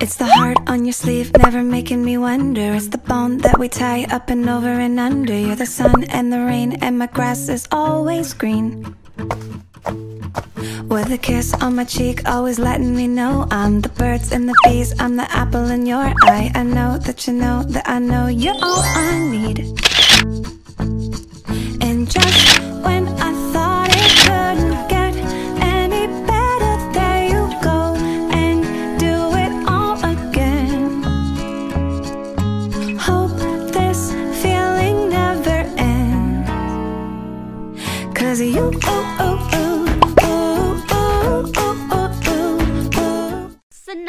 It's the heart on your sleeve, never making me wonder. It's the bone that we tie up and over and under. You're the sun and the rain, and my grass is always green. With a kiss on my cheek, always letting me know I'm the birds and the bees, I'm the apple in your eye. I know that you know that I know you're all I need. And just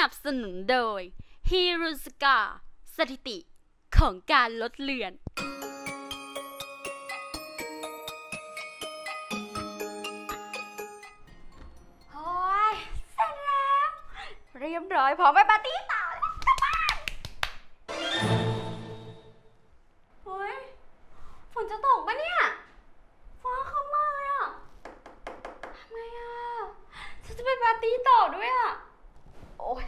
นับสนุนโดยฮีรุสกาสถิติของการลดเลือน โอ้ยเสร็จแล้ว เรียบร้อยพร้อมไปปาร์ตี้ต่อแล้วกลับบ้านเฮ้ยฝนจะตกปะเนี่ย ฟ้าข้ามากเลยอะทำไงอะฉันจะไปปาร์ตี้ต่อด้วยอะโอ้ย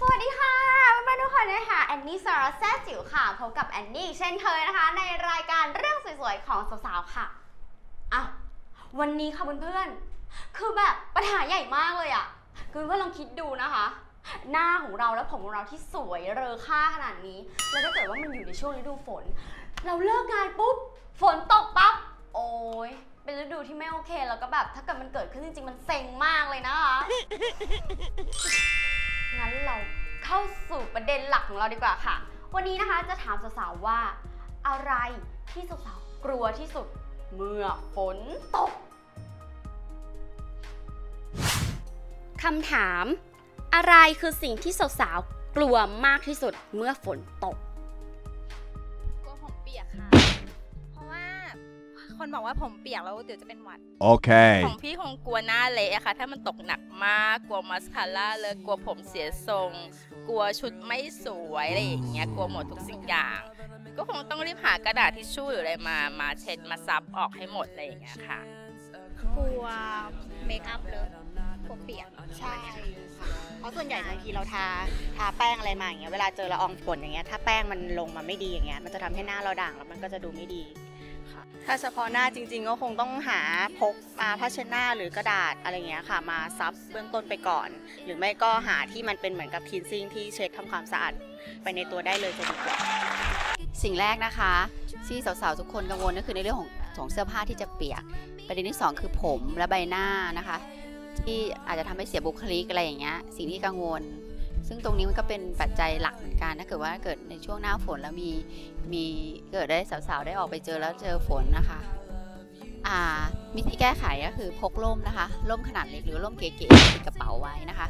สวัสดีค่ะเพื่อนๆทุกคนนะคะแอนนี่สาระแซ่จิ๋วค่ะพบกับแอนนี่เช่นเคยนะคะ ในรายการเรื่องสวยๆของสาวๆค่ะอะวันนี้ค่ะเพื่อนๆคือแบบปัญหาใหญ่มากเลยอะ่ะคือเพื่อนลองคิดดูนะคะ หน้าของเราและผมของเราที่สวยเรอค่าขนาดนี้ แล้วถ้าเกิดว่ามันอยู่ในช่วงฤดูฝน เราเลิกงานปุ๊บฝนตกปั๊บโอ้ยเป็นฤดูที่ไม่โอเคแล้วก็แบบถ้าเกิดมันเกิดขึ้นจริงๆมันเซ็งมากเลยนะคะ งั้นเราเข้าสู่ประเด็นหลักของเราดีกว่าค่ะ วันนี้นะคะจะถามสาวๆว่า อะไรที่สาวๆกลัวที่สุดเมื่อฝนตกคำถาม อะไรคือสิ่งที่สาวๆกลัวมากที่สุดเมื่อฝนตก บอกว่าผมเปียกแล้วเดี๋ยวจะเป็นหวัด Okay. ของพี่คงกลัวหน้าเละอะค่ะ ถ้ามันตกหนักมาก กลัวมัสคาร่าเลยกลัวผมเสียทรง กลัวชุดไม่สวยอะไรอย่างเงี้ย กลัวหมดทุกสิ่งอย่าง ก็คงต้องรีบหากระดาษทิชชู่หรืออะไรมา มาเช็ดมาซับออกให้หมดอะไรอย่างเงี้ยค่ะ กลัวเมคอัพเลอะกลัวเปียก ใช่ค่ะเพราะส่วนใหญ่บางทีเราทา ทาแป้งอะไรมาอย่างเงี้ย เวลาเจอละอองฝนอย่างเงี้ย ถ้าแป้งมันลงมาไม่ดีอย่างเงี้ย มันจะทำให้หน้าเราด่างแล้วมันก็จะดูไม่ดีค่ะ ถ้าเฉพาะหน้าจริง ๆ ก็คงต้องหาพกมาผ้าเช็ดหน้าหรือกระดาษอะไรเงี้ยค่ะ มาซับเบื้องต้นไปก่อน หรือไม่ก็หาที่มันเป็นเหมือนกับคินซิ่งที่เช็ดทำความสะอาดไปในตัวได้เลยจะดีกว่าสิ่งแรกนะคะ ที่สาวๆทุกคนกังวลก็คือในเรื่องของของเสื้อผ้าที่จะเปียก ประเด็นที่ 2 คือผมและใบหน้านะคะ ที่อาจจะทำให้เสียบุคลิกอะไรอย่างเงี้ยสิ่งที่กังวล ซึ่งตรงนี้มันก็เป็นปัจจัยหลักเหมือนกันถ้าเกิดว่าเกิดในช่วงหน้าฝนแล้วมีมีเกิดได้สาวๆได้ออกไปเจอแล้วเจอฝนนะคะอ่าวิธีแก้ไขก็คือพกร่มนะคะร่มขนาดเล็กหรือร่มเก๋ๆติดกระเป๋าไว้นะคะ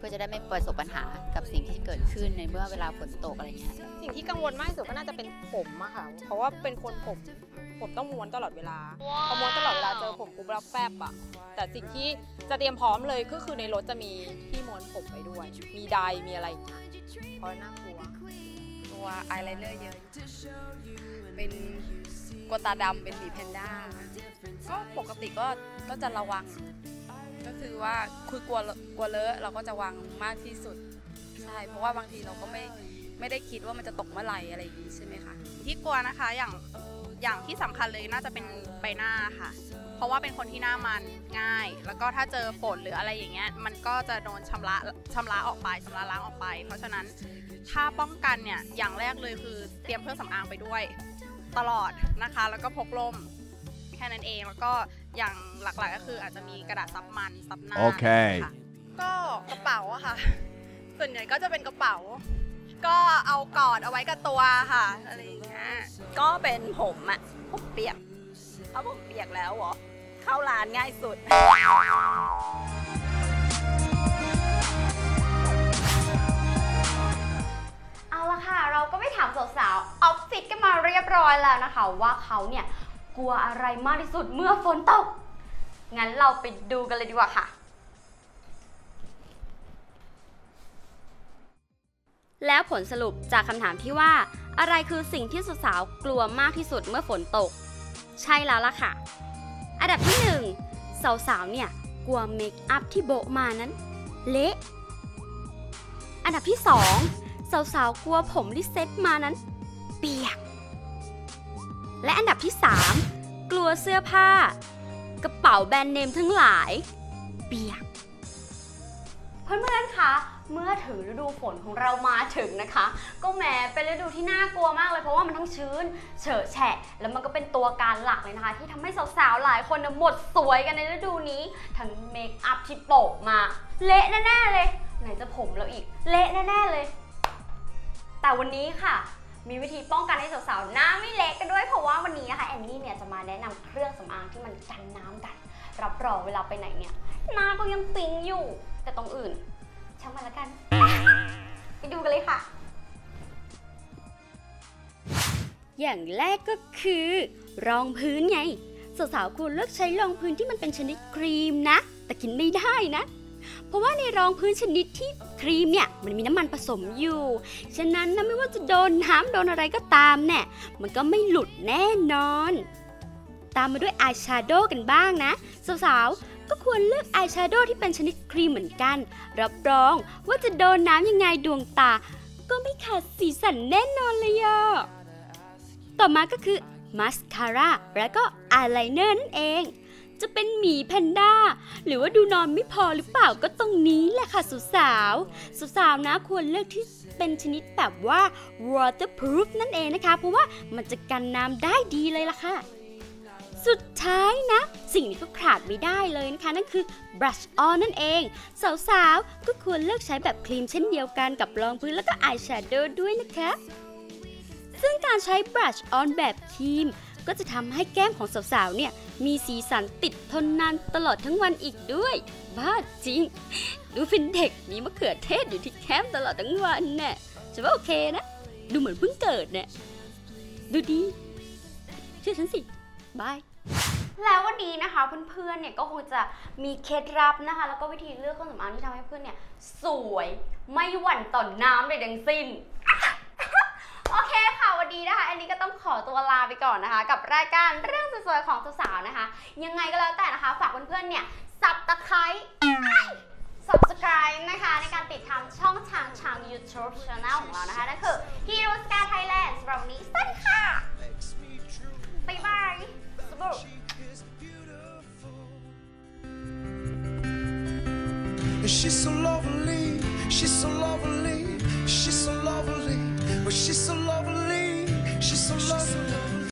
พื่อจะได้ไม่ประสบปัญหากับสิ่งที่เกิดขึ้นในเมื่อเวลาฝนตกอะไรเงี้ยสิ่งที่กังวลมากที่สุดก็น่าจะเป็นผมอะค่ะ เพราะว่าเป็นคนผมผมต้องม้วนตลอดเวลาพอม้วนตลอดเวลาเจอผมปุ๊บแล้วแฟบอะแต่สิ่งที่จะเตรียมพร้อมเลยก็คือในรถจะมีที่ม้วนผมไปด้วย มีไดร์มีอะไรอย่างเงี้ยเพราะน่ากลัวตัวอายไลเนอร์เยอะ เป็นกลัวตาดำเป็นหมีแพนด้าก็ปกติก็ก็จะระวัง ก็คือว่าคือกลัวกลัวเลอะเราก็จะวางมากที่สุดใช่เพราะว่าบางทีเราก็ไม่ไม่ได้คิดว่ามันจะตกเมื่อไหร่อะไรอย่างนี้ใช่ไหมคะที่กลัวนะคะอย่างอย่างที่สำคัญเลยน่าจะเป็นใบหน้าค่ะ เพราะว่าเป็นคนที่หน้ามันง่าย แล้วก็ถ้าเจอฝนหรืออะไรอย่างเงี้ยมันก็จะโดนชำระชำระออกไปชำระล้างออกไป เพราะฉะนั้นถ้าป้องกันเนี่ยอย่างแรกเลยคือเตรียมเครื่องสำอางไปด้วย ตลอดนะคะ แล้วก็พกร่มแค่นั้นเองแล้วก็ อย่างหลักๆก็คืออาจจะมีกระดาษซับมันซับหน้าโอเคะก็กระเป๋าอะค่ะ ส่วนใหญ่ก็จะเป็นกระเป๋า ก็เอากอดเอาไว้กับตัวค่ะอะไรอย่างเงี้ย ก็เป็นผมอะผมเปียกเพราะผมเปียกแล้วเหรอ เข้าร้านง่ายสุด เอาละค่ะ เราก็ไปถามสาวๆออฟฟิศกันมาเรียบร้อยแล้วนะคะ ว่าเขาเนี่ยก ลัวอะไรมากที่สุดเมื่อฝนตก งั้นเราไปดูกันเลยดีกว่าค่ะ แล้วผลสรุปจากคำถามที่ว่า อะไรคือสิ่งที่สาวๆกลัวมากที่สุดเมื่อฝนตก ใช่แล้วล่ะค่ะ อันดับที่หนึ่งสาวๆเนี่ยกลัวเมคอัพที่โบมานั้นเละอันดับที่ 2 สาวๆกลัวผมที่เซ็ตมานั้น เปียก และอันดับที่ 3 กลัวเสื้อผ้า กระเป๋าแบรนด์เนมทั้งหลาย เปียก เพื่อนๆคะเมื่อถึงฤดูฝนของเรามาถึงนะคะ ก็แหมเป็นฤดูที่น่ากลัวมากเลยเพราะว่ามันทั้งชื้น เฉอะแฉะ แล้วมันก็เป็นตัวการหลักเลยนะคะ ที่ทำให้สาวๆหลายคนนะหมดสวยกันในฤดูนี้ ทั้งเมคอัพที่โปะมา เละแน่ๆเลย ไหนจะผมแล้วอีก เละแน่ๆเลย แต่วันนี้ค่ะ มีวิธีป้องกันให้สาวๆหน้าไม่เละกันด้วยเพราะว่าวันนี้นะคะแอนนี่เนี่ยจะมาแนะนำเครื่องสำอางที่มันกันน้ำกัน รับรองเวลาไปไหนเนี่ยหน้าก็ยังปิ๊งอยู่ แต่ตรงอื่นช่างมันละกัน ไปดูกันเลยค่ะ อย่างแรกก็คือ รองพื้นไงสาวๆควรเลือกใช้รองพื้นที่มันเป็นชนิดครีมนะ แต่กินไม่ได้นะ เพราะว่าในรองพื้นชนิดที่ครีมเนี่ยมันมีน้ำมันผสมอยู่ ฉะนั้นนะไม่ว่าจะโดนน้ำโดนอะไรก็ตามเนี่ยมันก็ไม่หลุดแน่นอน ตามมาด้วยอายแชโดว์กันบ้างนะ สาวๆ ก็ควรเลือกอายแชโดว์ที่เป็นชนิดครีมเหมือนกัน รับรองว่าจะโดนน้ำยังไงดวงตา ก็ไม่ขาดสีสันแน่นอนเลยอะต่อมาก็คือมาสคาร่าและก็อายไลเนอร์นั่นเอง จะเป็นหมีแพนด้า หรือว่าดูนอนไม่พอหรือเปล่าก็ตรงนี้แหละค่ะสาวๆสาวนะควรเลือกที่เป็นชนิดแบบว่า waterproof นั่นเองนะคะ เพราะว่ามันจะกันน้ำได้ดีเลยล่ะค่ะสุดท้ายนะ สิ่งนี้ก็ขาดไม่ได้เลยนะคะ นั่นคือ brush on นั่นเอง สาวๆ ก็ควรเลือกใช้แบบครีมเช่นเดียวกันกับรองพื้นแล้วก็ eyeshadow ด้วยนะคะ ซึ่งการใช้ brush on แบบครีม ก็จะทำให้แก้มของสาวๆ เนี่ย มีสีสันติดทนนานตลอดทั้งวันอีกด้วย บ้าจริง ดูเป็นเด็กมีมะเขือเทศอยู่ที่แก้มตลอดทั้งวันเนี่ยจะว่าโอเคนะ ดูเหมือนเพิ่งเกิดเนี่ยดูดีเชื่อฉันสิบายแล้ววันนี้นะคะเพื่อนๆเนี่ยก็คงจะมีเคล็ดลับนะคะ แล้วก็วิธีเลือกเครื่องสำอางที่ทำให้เพื่อนเนี่ยสวยไม่หวั่นต่อนน้ำใดทั้งสิ้น นี้นะคะอันนี้ก็ต้องขอตัวลาไปก่อนนะคะ กับรายการเรื่องสวยๆของสาวๆนะคะ ยังไงก็แล้วแต่นะคะ ฝากเพื่อนๆเนี่ยสับตะไคร้ subscribe นะคะ ในการติดตามช่องทางทาง YouTube Channel ของเรานะคะนั่นคือ Hero Sky Thailand สำหรับวันนี้สวัสดีค่ะบ๊ายบายสบู่ She's so lovely, she's so lovely, she's